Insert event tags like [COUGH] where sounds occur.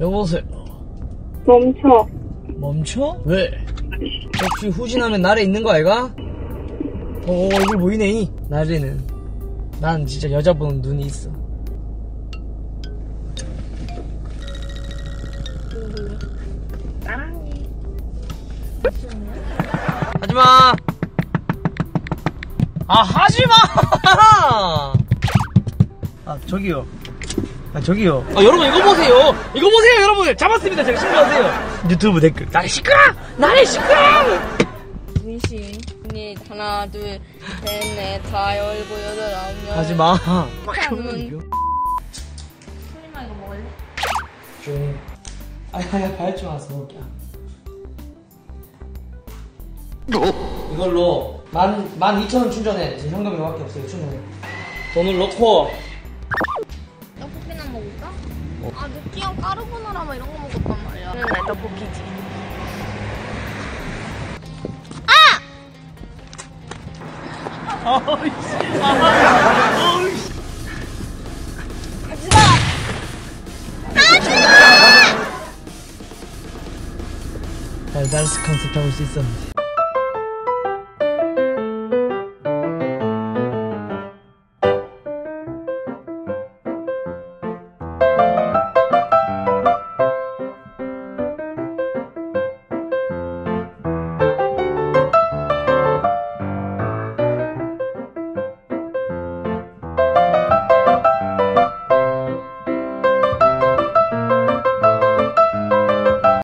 여보세요. 멈춰. 멈춰? 왜? 혹시 후진하면 날에 있는 거 아이가? 어, 얼굴 보이네, 이. 날에는. 난 진짜 여자 보는 눈이 있어. 하지마! 아, 하지마! [LAUGHS] 아, 저기요. 아, 저기요. 아, 여러분, 이거 보세요. 이거 보세요, 여러분. 잡았습니다. 제가 신고하세요. 유튜브 댓글. 나를 시끄러! 나를 시끄러! 분신 이 하나 둘셋넷 다 열고 여덟 아홉 열 하지마. 음. 소리만 이거 먹을래? 조용히. 아, 야, 발좀 와서 먹을게. 이걸로 만, 만 이천 원 충전해. 지금 현금이 밖에 없어요, 충전해. 돈을 넣고. 먹을까? 아 느끼한 까르보나라 막 이런 거 먹었단 말이야. 응, 나 떡볶이지. [LAUGHS] 달달스 컨셉 수 있었는데.